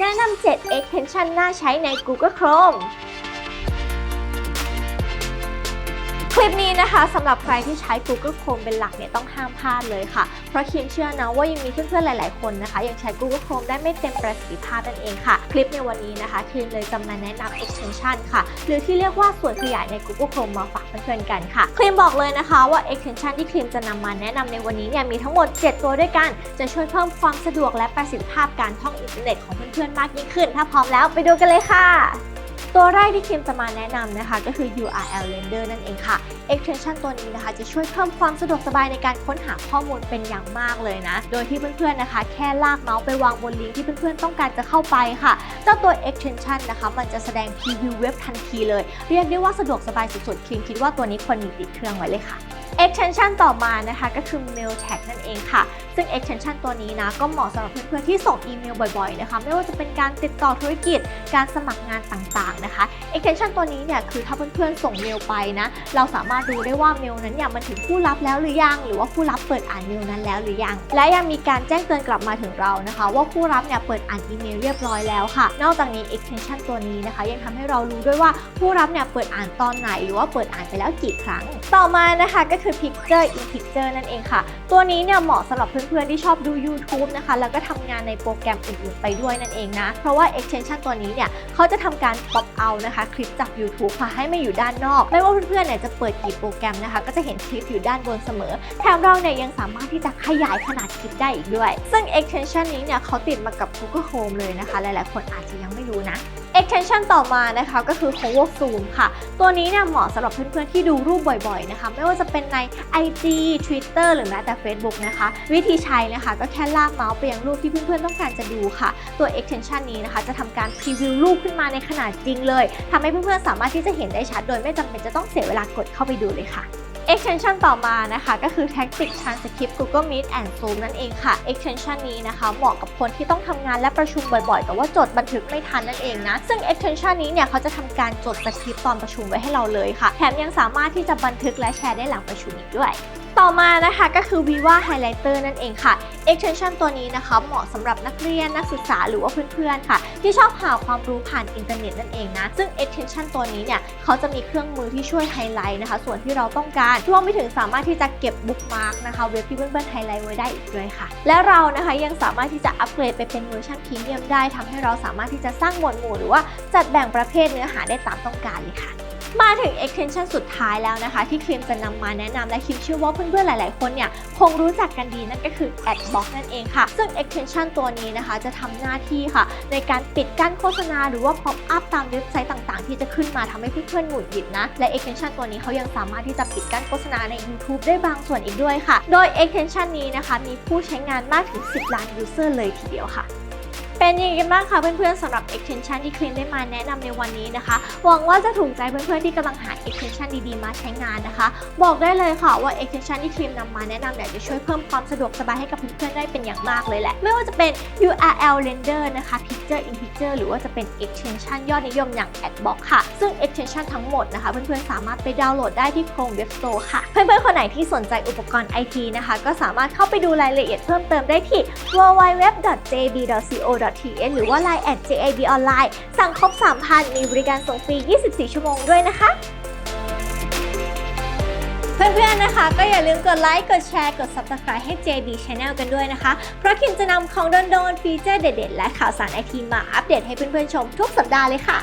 แนะนำ 7 extension น่าใช้ใน Google Chrome คลิปนี้นะคะสำหรับใครที่ใช้ Google Chrome เป็นหลักเนี่ยต้องห้ามพลาดเลยค่ะ เพราะคิมเชื่อนะว่ายังมีเพื่อนๆหลาย ๆ คนนะคะ ยังใช้ Google Chrome ได้ไม่เต็มประสิทธิภาพนั่นเองค่ะ คลิปในวันนี้นะคะคิมเลยจะมาแนะนำ extension ค่ะ หรือที่เรียกว่าส่วนขยายใน Google Chrome มาฝากเพื่อนๆกันค่ะคลิมบอกเลยนะคะว่า extension ที่คลิมจะนำมาแนะนำในวันนี้เนี่ยมีทั้งหมด 7 ตัวด้วยกัน จะช่วยเพิ่มความสะดวกและประสิทธิภาพการท่องอินเทอร์เน็ตของเพื่อนๆมากยิ่งขึ้น ถ้าพร้อมแล้วไปดูกันเลยค่ะ ตัวแรกที่คิมจะมาแนะนำนะคะก็คือ URL Render นั่นเองค่ะ extension ตัวนี้นะคะจะช่วยเพิ่มความสะดวกสบายในการค้นหาข้อมูลเป็นอย่างมากเลยนะ โดยที่เพื่อนๆนะคะ แค่ลากเมาส์ไปวางบนลิงก์ที่เพื่อนๆต้องการจะเข้าไปค่ะ เจ้าตัว extension นะคะมันจะแสดงพรีวิวเว็บทันทีเลย เรียกได้ว่าสะดวกสบายสุดๆคิมคิดว่าตัวนี้ควรมีติดเครื่องไว้เลยค่ะ extension ต่อมานะคะก็คือ mail tag นั่นเองค่ะ ซึ่ง extension ตัวนี้นะก็เหมาะสำหรับเพื่อนๆที่ส่งอีเมลบ่อยๆนะคะไม่ว่าจะเป็นการติดต่อธุรกิจ การสมัครงานต่างๆนะคะ extension ตัวนี้เนี่ยคือถ้าเพื่อนๆส่งเมลไปนะเราสามารถดูได้ว่าเมลนั้นเนี่ยมันถึงผู้รับแล้วหรือยัง หรือว่าผู้รับเปิดอ่านเมลนั้นแล้วหรือยัง และยังมีการแจ้งเตือนกลับมาถึงเรานะคะ ว่าผู้รับเนี่ยเปิดอ่านอีเมลเรียบร้อยแล้วค่ะ นอกจากนี้ extension ตัวนี้นะคะ ยังทำให้เรารู้ด้วยว่าผู้รับเนี่ยเปิดอ่านตอนไหน หรือว่าเปิดอ่านไปแล้วกี่ครั้ง ต่อมานะคะก็คือ picture in picture นั่นเองค่ะ ตัวนี้เนี่ยเหมาะสำหรับเพื่อนๆที่ชอบดู YouTube นะคะ แล้วก็ทำงานในโปรแกรมอื่นๆไปด้วยนั่นเองนะ เพราะว่า extension ตัวนี้เนี่ยเขาจะทำการ pop out นะคะ คลิปจาก YouTube ค่ะให้มาอยู่ด้านนอก ไม่ว่าเพื่อนๆเนี่ยจะเปิดกี่โปรแกรมนะคะ ก็จะเห็นคลิปอยู่ด้านบนเสมอ แถมเราเนี่ยยังสามารถที่จะขยายขนาดคลิปได้อีกด้วย ซึ่ง extension นี้เนี่ยเขาติดมากับ Google Home เลยนะคะ หลายๆ คนอาจจะยังไม่รู้นะ extension ต่อมานะคะก็คือ Hover Zoom ค่ะ ตัวนี้เนี่ยเหมาะสำหรับเพื่อนๆที่ดูรูปบ่อยๆนะคะ ไม่ว่าจะเป็นใน IG Twitter หรือแม้แต่ Facebook นะคะ วิธีใช้นะคะก็แค่ลากเมาส์ไปยังรูปที่เพื่อนๆต้องการจะดูค่ะ ตัว extension นี้นะคะ จะทำการพรีวิวรูปขึ้นมาในขนาดจริงเลยทำให้เพื่อนๆสามารถที่จะเห็นได้ชัด โดยไม่จำเป็นจะต้องเสียเวลากดเข้าไปดูเลยค่ะ extension ต่อมานะคะ ก็คือ Tactic Transcript Google Meet and Zoom นั่นเองค่ะ extension นี้นะคะเหมาะกับคนที่ต้องทำงานและประชุมบ่อยๆ แต่ว่าจดบันทึกไม่ทันนั่นเองนะ ซึ่ง extension นี้เนี่ยเขาจะทำการจดสคริปต์ตอนประชุมไว้ให้เราเลยค่ะ แถมยังสามารถที่จะบันทึกและแชร์ได้หลังประชุมอีกด้วย ต่อมานะคะก็คือ Viva Highlighter นั่นเองค่ะ extension ตัวนี้นะคะเหมาะสำหรับนักเรียนนักศึกษาหรือว่าเพื่อนๆค่ะ ที่ชอบหาความรู้ผ่านอินเทอร์เน็ตนั่นเองนะ ซึ่ง extension ตัวนี้เนี่ยเขาจะมีเครื่องมือที่ช่วยไฮไลท์นะคะ ส่วนที่เราต้องการรวมไปถึงสามารถที่จะเก็บบุ๊กมาร์กนะคะเว็บที่เพื่อนๆไฮไลท์ไว้ได้อีกด้วยค่ะ และเรานะคะยังสามารถที่จะอัปเกรดไปเป็นเวอร์ชันพรีเมียมได้ทำให้เราสามารถที่จะสร้างหมวดหมู่หรือว่าจัดแบ่งประเภทเนื้อหาได้ตามต้องการเลยค่ะ มาถึง extension สุดท้ายแล้วนะคะ ที่ครีมจะนำมาแนะนำและคิมเชื่อว่าเพื่อนๆหลายๆคนเนี่ยคงรู้จักกันดีนั่นก็คือ Adblock นั่นเองค่ะ ซึ่ง extension ตัวนี้นะคะ จะทำหน้าที่ค่ะ ในการปิดกั้นโฆษณาหรือว่า pop up ตามเว็บไซต์ต่างๆ ที่จะขึ้นมาทำให้เพื่อนๆหงุดหงิดนะ และ extension ตัวนี้เขายังสามารถที่จะปิดกั้นโฆษณาใน YouTube ได้บางส่วนอีกด้วยค่ะ โดย extension นี้นะคะมีผู้ใช้งานมากถึง 10 ล้าน user เลยทีเดียวค่ะ เป็นยังไงกันบ้างคะเพื่อนๆสำหรับ extension ที่คลินได้มาแนะนำในวันนี้นะคะ หวังว่าจะถูกใจเพื่อนๆที่กำลังหา extension ดีๆ มาใช้งานนะคะ บอกได้เลยค่ะว่า extension ที่คลิมนำมาแนะนำเนี่ยจะช่วยเพิ่มความสะดวกสบายให้กับเพื่อนๆได้เป็นอย่างมากเลยแหละ ไม่ว่าจะเป็น URL render นะคะ picture in picture หรือว่าจะเป็น extension ยอดนิยมอย่าง adblock ค่ะ ซึ่ง extension ทั้งหมดนะคะเพื่อนๆสามารถไปดาวน์โหลดได้ที่ Chrome Web Store ค่ะ เพื่อนๆคนไหนที่สนใจอุปกรณ์ IT นะคะ ก็สามารถเข้าไปดูรายละเอียดเพิ่มเติมได้ที่ www.jb.co j.th หรือว่า line at jab online สั่งครบ 3,000 มีบริการส่งฟรี 24 ชั่วโมงด้วยนะคะ เพื่อนๆนะคะ ก็อย่าลืมกดไลค์ กดแชร์ กด Subscribe ให้ JB Channel กันด้วยนะคะ เพราะคิมจะนำของโดนๆฟีเจอร์เด็ดๆ และข่าวสารไอทีมาอัปเดตให้เพื่อนๆชมทุกสัปดาห์เลยค่ะ